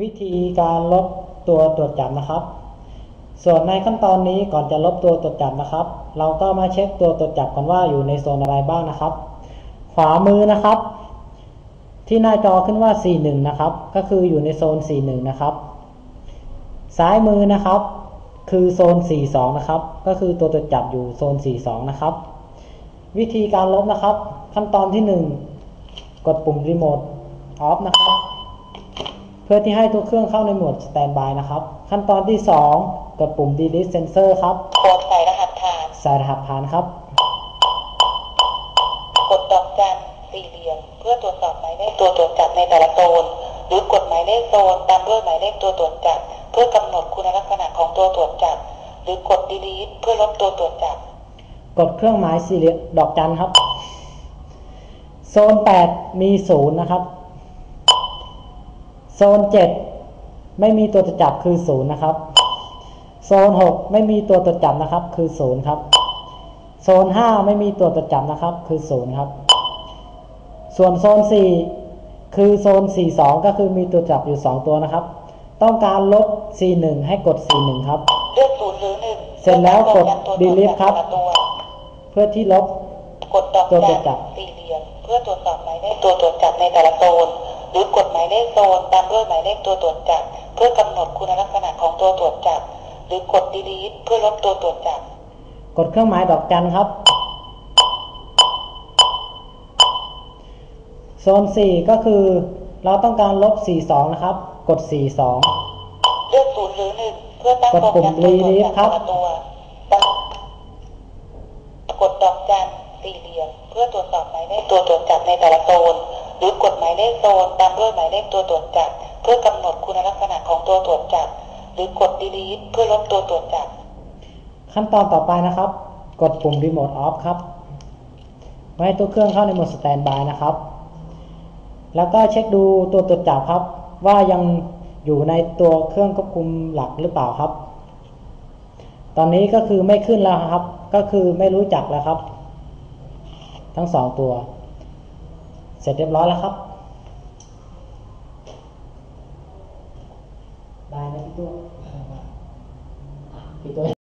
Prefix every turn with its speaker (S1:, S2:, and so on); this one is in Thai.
S1: วิธีการลบตัวตรวจจับนะครับ ส่วนในขั้นตอนนี้ก่อนจะลบตัวตรวจจับนะครับ เราก็มาเช็คตัวตรวจจับกันว่าอยู่ในโซนอะไรบ้างนะครับ ขวามือนะครับ ที่หน้าจอขึ้นว่า 41 นะครับ ก็คืออยู่ในโซน 41 นะครับ ซ้ายมือนะครับ คือโซน 42 นะครับ ก็คือตัวตรวจจับอยู่โซน 42 นะครับ วิธีการลบนะครับ ขั้นตอนที่ 1 กดปุ่มรีโมทออฟนะครับ เพื่อที่ให้ตัวเครื่องเข้าในโหมดสแตนบายนะครับ ขั้นตอนที่ 2 กดปุ่ม delete sensor ครับ
S2: กดใส่รหัสผ่าน
S1: ใส่รหัสผ่านครับ
S2: กดดอกจันสี่เหลี่ยมเพื่อตรวจสอบหมายเลขตัวตรวจจับในแต่ละโซนหรือกดหมายเลขโซนตามด้วยหมายเลขตัวตรวจจับเพื่อกำหนดคุณลักษณะของตัวตรวจจับหรือกด delete เพื่อลบตัวตรวจจับ
S1: กดเครื่องหมายสี่เหลี่ยมดอกจันครับ โซน 8 มีศูนย์นะครับ โซน7ไม่มีตัวตรวจจับคือศูนย์นะครับ โซน6ไม่มีตัวตรวจจับนะครับ คือศูนย์ครับ โซน5ไม่มีตัวตรวจจับนะครับ คือศูนย์ครับ ส่วนโซน4คือโซน42ก็คือมีตัวจับอยู่2ตัวนะครับ ต้องการลบ41ให้กด41ครับ
S2: เลือกศูนย์หรือหนึ่ง
S1: เสร็จแล้วกด
S2: เพื่อการตวจ
S1: delete ครับ
S2: แต่ละตัว
S1: เพื่อที่ลบ
S2: กดดอก
S1: ตัวตร
S2: จั
S1: วจจับ
S2: นสี่เหลี่ยมเพื่อตรวจสอบหมายเลขตัวตรวจจับในแต่ละโซน หรือกดหมายเลขโซนตามด้วยหมายเลขตัวตรวจจับเพื่อกำหนดคุณลักษณะของตัวตรวจจับหรือกด delete เพื่อลบตัวตรวจจับ
S1: กดเครื่องหมายดอกจันครับโซน 4 ก็คือ เราต้องการลบ 42 นะครับ กด 42
S2: เลือกศูนย์หรือหนึ่งเพื่อตั้ง
S1: กด
S2: โปร
S1: ปุ่
S2: แกร
S1: ม
S2: มตัวตรวจ
S1: delete
S2: จับ
S1: ครับ
S2: แต่ละตัวกดดอกจันสี่เหลี่ยมเพื่อตรวจสอบหมายเลขตัวตรวจจับในแต่ละโซนห รือกดหมายเลขโซนตามด้วยหมายเลขตัวตรวจจับเพื่อกำหนดคุณลักษณะของตัวตรวจจับหรือกด delete เพื่อลบตัวตรวจจับ
S1: ขั้นตอนต่อไปนะครับ กดปุ่ม Remote Off ครับไว้ให้ตัวเครื่องเข้าในโหมด Standby นะครับ แล้วก็เช็คดูตัวตรวจจับครับ ว่ายังอยู่ในตัวเครื่องควบคุมหลักหรือเปล่าครับ ตอนนี้ก็คือไม่ขึ้นแล้วครับ ก็คือไม่รู้จักแล้วครับ ทั้งสองตัว เสร็จเรียบร้อยแล้วครับได้นะพี่ตัวพี่ตัว